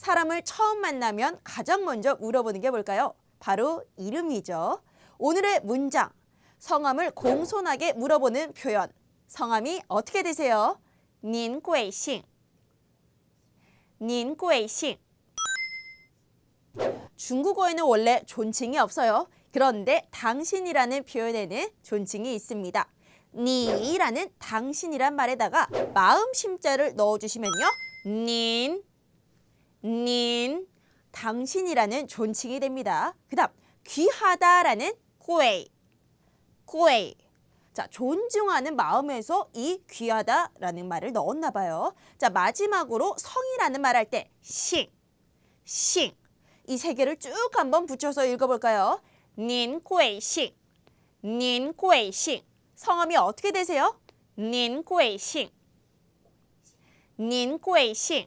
사람을 처음 만나면 가장 먼저 물어보는 게 뭘까요? 바로 이름이죠. 오늘의 문장, 성함을 공손하게 물어보는 표현. 성함이 어떻게 되세요? 닌구이싱. 닌구이싱. 중국어에는 원래 존칭이 없어요. 그런데 당신이라는 표현에는 존칭이 있습니다. 니라는 당신이란 말에다가 마음 심자를 넣어주시면요. 닌 당신이라는 존칭이 됩니다. 그 다음 귀하다라는 꼬웨이 꼬웨이 자, 존중하는 마음에서 이 귀하다라는 말을 넣었나 봐요. 자, 마지막으로 성이라는 말 할 때 싱, 싱. 이 세 개를 쭉 한번 붙여서 읽어볼까요? 닌 꼬이 싱, 닌 꼬이 싱. 성함이 어떻게 되세요? 닌 꼬이 싱, 닌 꼬이 싱.